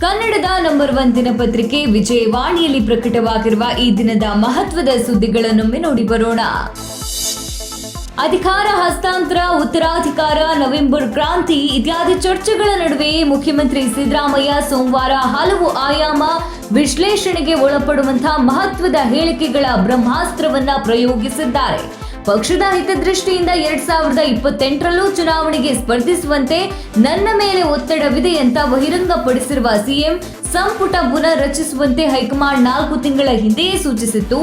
ಕನ್ನಡದ number one ದಿನಪತ್ರಿಕೆ ವಿಜಯವಾಣಿಯಲ್ಲಿ ಪ್ರಕಟವಾಗಿರುವ ಈ ದಿನದ ಮಹತ್ವದ ಸುದ್ದಿಗಳನ್ನೊಮ್ಮೆ ನೋಡಿ ಬರೋಣ. ಅಧಿಕಾರ, ಹಸ್ತಾಂತರ, ಉತ್ತರಾಧಿಕಾರ, ನವೆಂಬರ್ ಕ್ರಾಂತಿ ಇತ್ಯಾದಿ ಚರ್ಚೆಗಳ ನಡುವೆ ಮುಖ್ಯಮಂತ್ರಿ ಸಿದ್ದರಾಮಯ್ಯ ಸೋಮವಾರ ಹಲವು ಆಯಾಮ ವಿಶ್ಲೇಷಣೆಗೆ ಒಳಪಡುವಂತಹ ಮಹತ್ವದ ಹೇಳಿಕೆಗಳ ಬ್ರಹ್ಮಾಸ್ತ್ರವನ್ನ ಪ್ರಯೋಗಿಸಿದ್ದಾರೆ. ಪಕ್ಷದ ಹಿತದೃಷ್ಟಿಯಿಂದ ಎರಡ್ ಸಾವಿರದ ಇಪ್ಪತ್ತೆಂಟರಲ್ಲೂ ಚುನಾವಣೆಗೆ ಸ್ಪರ್ಧಿಸುವಂತೆ ನನ್ನ ಮೇಲೆ ಒತ್ತಡವಿದೆ ಅಂತ ಬಹಿರಂಗಪಡಿಸಿರುವ ಸಿಎಂ ಸಂಪುಟ ಪುನರ್ ರಚಿಸುವಂತೆ ಹೈಕಮಾಂಡ್ ನಾಲ್ಕು ತಿಂಗಳ ಹಿಂದೆಯೇ ಸೂಚಿಸಿತ್ತು.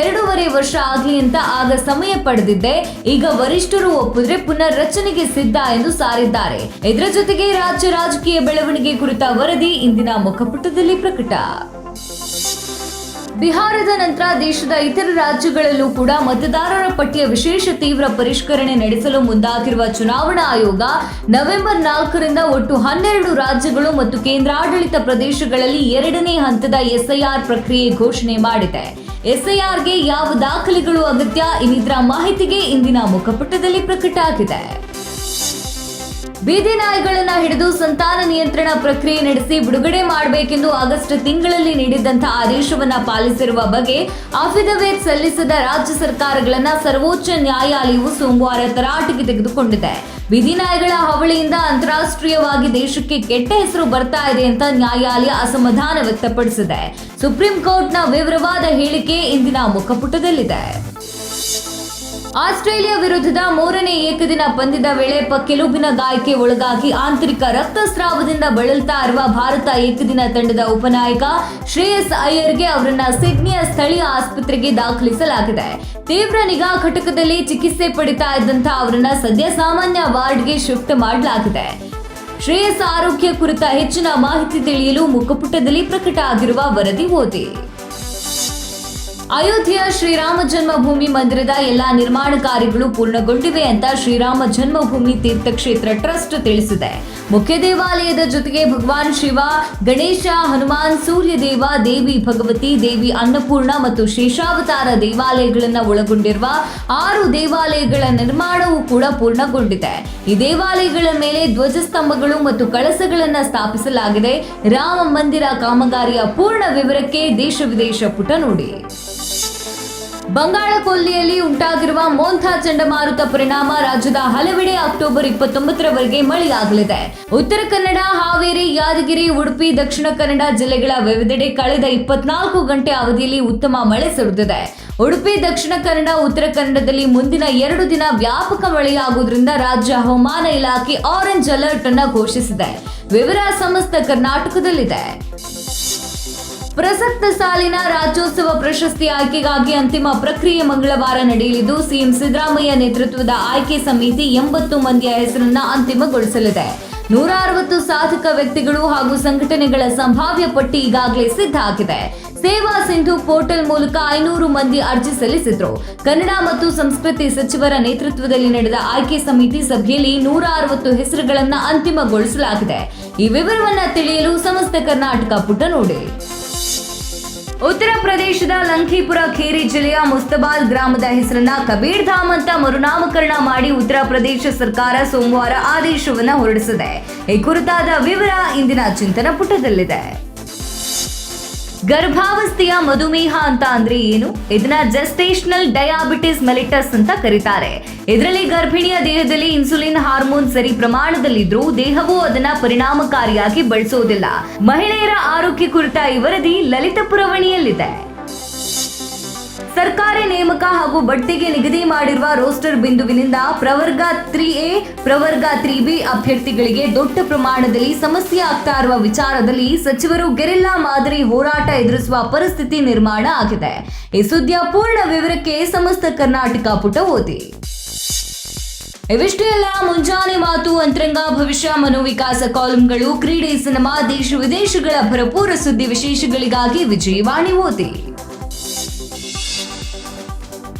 ಎರಡೂವರೆ ವರ್ಷ ಆಗಲಿ ಅಂತ ಆಗ ಸಮಯ ಪಡೆದಿದ್ದೆ. ಈಗ ವರಿಷ್ಠರು ಒಪ್ಪಿದ್ರೆ ಪುನರ್ ರಚನೆಗೆ ಸಿದ್ಧ ಎಂದು ಸಾರಿದ್ದಾರೆ. ಇದರ ಜೊತೆಗೆ ರಾಜ್ಯ ರಾಜಕೀಯ ಬೆಳವಣಿಗೆ ಕುರಿತ ವರದಿ ಇಂದಿನ ಮುಖಪುಟದಲ್ಲಿ ಪ್ರಕಟ. ಬಿಹಾರದ ನಂತರ ದೇಶದ ಇತರ ರಾಜ್ಯಗಳಲ್ಲೂ ಕೂಡ ಮತದಾರರ ಪಟ್ಟಿಯ ವಿಶೇಷ ತೀವ್ರ ಪರಿಷ್ಕರಣೆ ನಡೆಸಲು ಮುಂದಾಗಿರುವ ಚುನಾವಣಾ ಆಯೋಗ ನವೆಂಬರ್ ನಾಲ್ಕರಿಂದ ಒಟ್ಟು ಹನ್ನೆರಡು ರಾಜ್ಯಗಳು ಮತ್ತು ಕೇಂದ್ರಾಡಳಿತ ಪ್ರದೇಶಗಳಲ್ಲಿ ಎರಡನೇ ಹಂತದ ಎಸ್ಐಆರ್ ಪ್ರಕ್ರಿಯೆ ಘೋಷಣೆ ಮಾಡಿದೆ. ಎಸ್ಐಆರ್ಗೆ ಯಾವ ದಾಖಲೆಗಳು ಅಗತ್ಯ ಇನ್ನಿತರ ಮಾಹಿತಿಗೆ ಇಂದಿನ ಮುಖಪುಟದಲ್ಲಿ ಪ್ರಕಟ ಆಗಿದೆ ಬೀದಿ ನಾಯಿಗಳನ್ನ ಹಿಡಿದು ಸಂತಾನ ನಿಯಂತ್ರಣ ಪ್ರಕ್ರಿಯೆ ನಡೆಸಿ ಬಿಡುಗಡೆ ಮಾಡಬೇಕೆಂದು ಆಗಸ್ಟ್ ತಿಂಗಳಲ್ಲಿ ನೀಡಿದ್ದಂತಹ ಆದೇಶವನ್ನ ಪಾಲಿಸಿರುವ ಬಗ್ಗೆ ಅಫಿಡವಿಟ್ ಸಲ್ಲಿಸಿದ ರಾಜ್ಯ ಸರ್ಕಾರಗಳನ್ನ ಸರ್ವೋಚ್ಚ ನ್ಯಾಯಾಲಯವು ಸೋಮವಾರ ತರಾಟೆಗೆ ತೆಗೆದುಕೊಂಡಿದೆ. ಬೀದಿ ನಾಯಿಗಳ ಹಾವಳಿಯಿಂದ ಅಂತಾರಾಷ್ಟ್ರೀಯವಾಗಿ ದೇಶಕ್ಕೆ ಕೆಟ್ಟ ಹೆಸರು ಬರ್ತಾ ಇದೆ ಅಂತ ನ್ಯಾಯಾಲಯ ಅಸಮಾಧಾನ ವ್ಯಕ್ತಪಡಿಸಿದೆ. ಸುಪ್ರೀಂ ಕೋರ್ಟ್ನ ವಿವರವಾದ ಹೇಳಿಕೆ ಇಂದಿನ ಮುಖಪುಟದಲ್ಲಿದೆ. ಆಸ್ಟ್ರೇಲಿಯಾ ವಿರುದ್ಧದ ಮೂರನೇ ಏಕದಿನ ಪಂದ್ಯದ ವೇಳೆ ಪಕ್ಕೆಲುಬಿನ ಗಾಯಕ್ಕೆ ಒಳಗಾಗಿ ಆಂತರಿಕ ರಕ್ತಸ್ರಾವದಿಂದ ಬಳಲ್ತಾ ಇರುವ ಭಾರತ ಏಕದಿನ ತಂಡದ ಉಪನಾಯಕ ಶ್ರೇಯಸ್ ಅಯ್ಯರ್ಗೆ ಅವರನ್ನ ಸಿಡ್ನಿಯ ಸ್ಥಳೀಯ ಆಸ್ಪತ್ರೆಗೆ ದಾಖಲಿಸಲಾಗಿದೆ. ತೀವ್ರ ನಿಗಾ ಘಟಕದಲ್ಲಿ ಚಿಕಿತ್ಸೆ ಪಡಿತಾ ಇದ್ದಂತ ಅವರನ್ನ ಸದ್ಯ ಸಾಮಾನ್ಯ ವಾರ್ಡ್ಗೆ ಶಿಫ್ಟ್ ಮಾಡಲಾಗಿದೆ. ಶ್ರೇಯಸ್ ಆರೋಗ್ಯ ಕುರಿತ ಹೆಚ್ಚಿನ ಮಾಹಿತಿ ತಿಳಿಯಲು ಮುಖಪುಟದಲ್ಲಿ ಪ್ರಕಟ ಆಗಿರುವ ವರದಿ ಓದಿ. ಅಯೋಧ್ಯೆಯ ಶ್ರೀರಾಮ ಜನ್ಮಭೂಮಿ ಮಂದಿರದ ಎಲ್ಲಾ ನಿರ್ಮಾಣ ಕಾರ್ಯಗಳು ಪೂರ್ಣಗೊಂಡಿವೆ ಅಂತ ಶ್ರೀರಾಮ ಜನ್ಮಭೂಮಿ ತೀರ್ಥಕ್ಷೇತ್ರ ಟ್ರಸ್ಟ್ ತಿಳಿಸಿದೆ. ಮುಖ್ಯ ದೇವಾಲಯದ ಜೊತೆಗೆ ಭಗವಾನ್ ಶಿವ, ಗಣೇಶ, ಹನುಮಾನ್, ಸೂರ್ಯದೇವ, ದೇವಿ ಭಗವತಿ, ದೇವಿ ಅನ್ನಪೂರ್ಣ ಮತ್ತು ಶೇಷಾವತಾರ ದೇವಾಲಯಗಳನ್ನು ಒಳಗೊಂಡಿರುವ ಆರು ದೇವಾಲಯಗಳ ನಿರ್ಮಾಣವೂ ಕೂಡ ಪೂರ್ಣಗೊಂಡಿದೆ. ಈ ದೇವಾಲಯಗಳ ಮೇಲೆ ಧ್ವಜಸ್ತಂಭಗಳು ಮತ್ತು ಕಳಸಗಳನ್ನು ಸ್ಥಾಪಿಸಲಾಗಿದೆ. ರಾಮ ಮಂದಿರ ಕಾಮಗಾರಿಯ ಪೂರ್ಣ ವಿವರಕ್ಕೆ ದೇಶ ವಿದೇಶ ಪುಟ ನೋಡಿ. ಬಂಗಾಳ ಕೊಲ್ಲಿಯಲ್ಲಿ ಉಂಟಾಗಿರುವ ಮೋಂಥಾ ಚಂಡಮಾರುತ ಪರಿಣಾಮ ರಾಜ್ಯದ ಹಲವೆಡೆ ಅಕ್ಟೋಬರ್ ಇಪ್ಪತ್ತೊಂಬತ್ತರವರೆಗೆ ಮಳೆಯಾಗಲಿದೆ. ಉತ್ತರ ಕನ್ನಡ, ಹಾವೇರಿ, ಯಾದಗಿರಿ, ಉಡುಪಿ, ದಕ್ಷಿಣ ಕನ್ನಡ ಜಿಲ್ಲೆಗಳ ವಿವಿಧೆಡೆ ಕಳೆದ ಇಪ್ಪತ್ನಾಲ್ಕು ಗಂಟೆ ಅವಧಿಯಲ್ಲಿ ಉತ್ತಮ ಮಳೆ ಸುರಿದಿದೆ. ಉಡುಪಿ, ದಕ್ಷಿಣ ಕನ್ನಡ, ಉತ್ತರ ಕನ್ನಡದಲ್ಲಿ ಮುಂದಿನ ಎರಡು ದಿನ ವ್ಯಾಪಕ ಮಳೆಯಾಗುವುದರಿಂದ ರಾಜ್ಯ ಹವಾಮಾನ ಇಲಾಖೆ ಆರೆಂಜ್ ಅಲರ್ಟ್ ಅನ್ನು ಘೋಷಿಸಿದೆ. ವಿವರ ಸಮಸ್ತ ಕರ್ನಾಟಕದಲ್ಲಿದೆ. ಪ್ರಸಕ್ತ ಸಾಲಿನ ರಾಜ್ಯೋತ್ಸವ ಪ್ರಶಸ್ತಿ ಆಯ್ಕೆಗಾಗಿ ಅಂತಿಮ ಪ್ರಕ್ರಿಯೆ ಮಂಗಳವಾರ ನಡೆಯಲಿದ್ದು, ಸಿಎಂ ಸಿದ್ದರಾಮಯ್ಯ ನೇತೃತ್ವದ ಆಯ್ಕೆ ಸಮಿತಿ ಎಂಬತ್ತು ಮಂದಿಯ ಹೆಸರನ್ನ ಅಂತಿಮಗೊಳಿಸಲಿದೆ. ನೂರ ಅರವತ್ತು ಸಾಧಕ ವ್ಯಕ್ತಿಗಳು ಹಾಗೂ ಸಂಘಟನೆಗಳ ಸಂಭಾವ್ಯ ಪಟ್ಟಿ ಈಗಾಗಲೇ ಸಿದ್ಧ ಆಗಿದೆ. ಸೇವಾ ಸಿಂಧು ಪೋರ್ಟಲ್ ಮೂಲಕ ಐನೂರು ಮಂದಿ ಅರ್ಜಿ ಸಲ್ಲಿಸಿದ್ರು. ಕನ್ನಡ ಮತ್ತು ಸಂಸ್ಕೃತಿ ಸಚಿವರ ನೇತೃತ್ವದಲ್ಲಿ ನಡೆದ ಆಯ್ಕೆ ಸಮಿತಿ ಸಭೆಯಲ್ಲಿ ನೂರ ಅರವತ್ತು ಹೆಸರುಗಳನ್ನ ಅಂತಿಮಗೊಳಿಸಲಾಗಿದೆ. ಈ ವಿವರವನ್ನ ತಿಳಿಯಲು ಸಮಸ್ತ ಕರ್ನಾಟಕ ಪುಟ ನೋಡಿ. ಉತ್ತರ ಪ್ರದೇಶದ ಲಂಖೀಪುರ ಖೇರಿ ಜಿಲ್ಲೆಯ ಮುಸ್ತಬಾಲ್ ಗ್ರಾಮದ ಹೆಸರನ್ನ ಕಬೀರ್ ಧಾಮ್ ಅಂತ ಮರುನಾಮಕರಣ ಮಾಡಿ ಉತ್ತರ ಪ್ರದೇಶ ಸರ್ಕಾರ ಸೋಮವಾರ ಆದೇಶವನ್ನ ಹೊರಡಿಸಿದೆ. ಈ ಕುರಿತಾದ ವಿವರ ಇಂದಿನ ಚಿಂತನ ಪುಟದಲ್ಲಿದೆ. ಗರ್ಭಾವಸ್ಥೆಯ ಮಧುಮೇಹ ಅಂತ ಅಂದ್ರೆ ಏನು? ಇದನ್ನ ಜೆಸ್ಟೇಷನಲ್ ಡಯಾಬಿಟಿಸ್ ಮೆಲಿಟಸ್ ಅಂತ ಕರೀತಾರೆ. ಇದರಲ್ಲಿ ಗರ್ಭಿಣಿಯ ದೇಹದಲ್ಲಿ ಇನ್ಸುಲಿನ್ ಹಾರ್ಮೋನ್ ಸರಿ ಪ್ರಮಾಣದಲ್ಲಿದ್ರೂ ದೇಹವು ಅದನ್ನ ಪರಿಣಾಮಕಾರಿಯಾಗಿ ಬಳಸೋದಿಲ್ಲ. ಮಹಿಳೆಯರ ಆರೋಗ್ಯ ಕುರಿತ ಈ ವರದಿ ಲಲಿತ ಪುರವಣಿಯಲ್ಲಿದೆ ಸರ್ಕಾರಿ ನೇಮಕ ಹಾಗೂ ಬಡ್ತಿಗೆ ನಿಗದಿ ಮಾಡಿರುವ ರೋಸ್ಟರ್ ಬಿಂದುವಿನಿಂದ ಪ್ರವರ್ಗ ತ್ರೀ ಎ, ಪ್ರವರ್ಗ ತ್ರೀ ಬಿ ಅಭ್ಯರ್ಥಿಗಳಿಗೆ ದೊಡ್ಡ ಪ್ರಮಾಣದಲ್ಲಿ ಸಮಸ್ಯೆ ಆಗ್ತಾ ಇರುವ ವಿಚಾರದಲ್ಲಿ ಸಚಿವರು ಗೆರೆಲ್ಲಾ ಮಾದರಿ ಹೋರಾಟ ಎದುರಿಸುವ ಪರಿಸ್ಥಿತಿ ನಿರ್ಮಾಣ ಆಗಿದೆ. ಈ ಸುದ್ದಿಯ ಪೂರ್ಣ ವಿವರಕ್ಕೆ ಸಮಸ್ತ ಕರ್ನಾಟಕ ಪುಟ ಓದಿ. ಇವಿಷ್ಟೇ ಅಲ್ಲ ಮುಂಜಾನೆ ಮಾತು, ಅಂತರಂಗ, ಭವಿಷ್ಯ, ಮನೋವಿಕಾಸ ಕಾಲಂಗಳು, ಕ್ರೀಡೆ, ಸಿನಿಮಾ, ದೇಶ ವಿದೇಶಗಳ ಭರಪೂರ ಸುದ್ದಿ ವಿಶೇಷಗಳಿಗಾಗಿ ವಿಜಯವಾಣಿ ಓದಿ.